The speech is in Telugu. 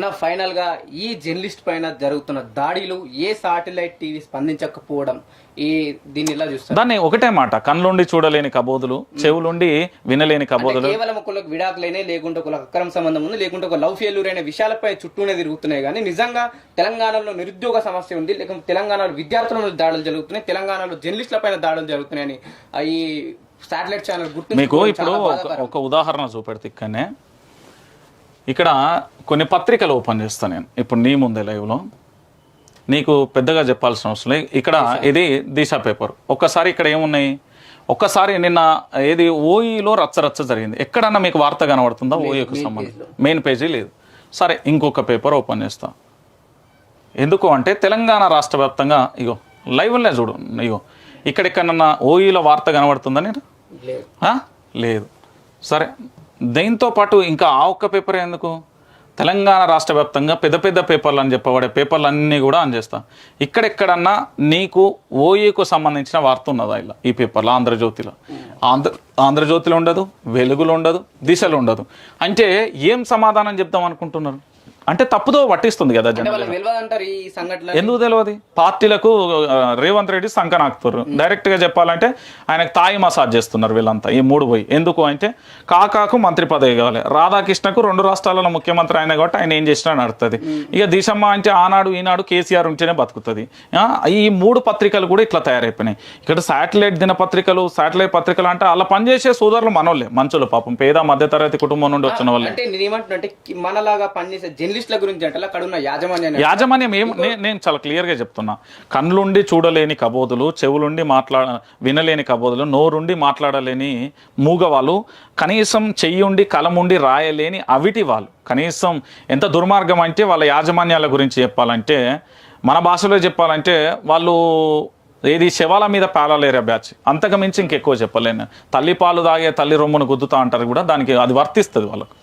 అన్న ఫైనల్గా ఈ జర్నలిస్ట్ పైన జరుగుతున్న దాడిలు ఏ సాటిలైట్ టీవీ స్పందించకపోవడం ఈ దీన్ని ఎలా చూస్తారు? దాన్ని ఒకటే మాట కళ్ళుండి చూడలేని కబోదులు చెవులుండి వినలేని కబోదులు. కేవలం ఒకళ్ళకి విడాకులైనే లేకుంటే ఒకళ్ళకి అక్రమ సంబంధం ఉంది లేకుంటే ఒక లవ్ ఫెయిల్యూర్ అనే విషయాలపై చుట్టూనే తిరుగుతున్నాయి. కానీ నిజంగా తెలంగాణలో నిరుద్యోగ సమస్య ఉంది లేకుంటే తెలంగాణలో విద్యార్థుల మీద దాడులు జరుగుతున్నాయి తెలంగాణలో జర్నలిస్టుల పైన దాడులు జరుగుతున్నాయని ఈ సాటిలైట్ ఛానల్ గుర్తు మీకు ఇప్పుడు ఒక- ఒక ఉదాహరణ చూపెడితే ఇక్కడనే. ఇక్కడ కొన్ని పత్రికలు ఓపెన్ చేస్తాను నేను. ఇప్పుడు నీ ముందే లైవ్లో. నీకు పెద్దగా చెప్పాల్సిన అవసరం లేదు. ఇక్కడ ఇది దిశ పేపర్. ఒక్కసారి ఇక్కడ ఏమున్నాయి? ఒక్కసారి నిన్న ఏది ఓఈలో రచ్చరచ్చ జరిగింది. ఎక్కడన్నా మీకు వార్త కనబడుతుందా? ఓఈకు సంబంధించి. మెయిన్ పేజీ లేదు. సరే ఇంకొక పేపర్ ఓపెన్ చేస్తా. ఎందుకు అంటే తెలంగాణ రాష్ట్ర వ్యాప్తంగా ఇగో లైవ్లనే చూడు ఇగో ఇక్కడెక్కడన్నా ఓఈలో వార్త కనబడుతుందా నేను? లేదు. సరే. దీంతో పాటు ఇంకా ఆ ఒక్క పేపర్ ఎందుకు? తెలంగాణ రాష్ట్ర వ్యాప్తంగా పెద్ద పెద్ద పేపర్లు అని చెప్పబడే పేపర్లు అన్నీ కూడా ఆన్ ఇక్కడెక్కడన్నా నీకు ఓఏకు సంబంధించిన వార్త ఉన్నదా ఇలా ఈ పేపర్లో? ఆంధ్రజ్యోతిలో. ఆంధ్ర ఆంధ్రజ్యోతిలో ఉండదు వెలుగులో ఉండదు దిశలో ఉండదు. అంటే ఏం సమాధానం చెప్దాం అనుకుంటున్నారు? అంటే తప్పుదో పట్టిస్తుంది కదా ఎందుకు తెలియదు? పార్టీలకు రేవంత్ రెడ్డి సంకనాకుతారు డైరెక్ట్గా చెప్పాలంటే ఆయనకు తాయి మసాజ్ చేస్తున్నారు వీళ్ళంతా ఈ మూడు పోయి. ఎందుకు అంటే కాకాకు మంత్రి పదవి కావాలి. రాధాకృష్ణకు రెండు రాష్ట్రాలలో ముఖ్యమంత్రి ఆయన కాబట్టి ఆయన ఏం చేసినా నడుతుంది. ఇక దిశమ్మ అంటే ఆనాడు ఈనాడు కేసీఆర్ ఉంటేనే బతుకుతుంది. ఈ మూడు పత్రికలు కూడా ఇట్లా తయారైపోయినాయి. ఇక్కడ శాటిలైట్ దినపత్రికలు శాటిలైట్ పత్రికలు అంటే అలా పనిచేసే సోదరులు మనోళ్ళే మంచులు పాపం. పేద మధ్యతరగతి కుటుంబం నుండి వచ్చిన వాళ్ళే. అంటే అంటే మనలాగా పనిచేసే జర్నలిస్టుల గురించి అంటే అక్కడ ఉన్న యాజమాన్యాన్ని యాజమాన్యం ఏం నేను చాలా క్లియర్గా చెప్తున్నా. కళ్ళుండి చూడలేని కబోదులు చెవులుండి మాట్లాడ వినలేని కబోదులు నోరుండి మాట్లాడలేని మూగవాళ్ళు కనీసం చెయ్యుండి కలముండి రాయలేని అవిటి వాళ్ళు. కనీసం ఎంత దుర్మార్గం అంటే వాళ్ళ యాజమాన్యాల గురించి చెప్పాలంటే మన భాషలో చెప్పాలంటే వాళ్ళు ఏది శవాల మీద పేలలేరే బ్యాచ్. అంతకు మించి ఇంకెక్కువ చెప్పలేను. తల్లి పాలు తాగే తల్లి రొమ్మును గుద్దుతా అంటారు కూడా దానికి అది వర్తిస్తుంది వాళ్ళకు.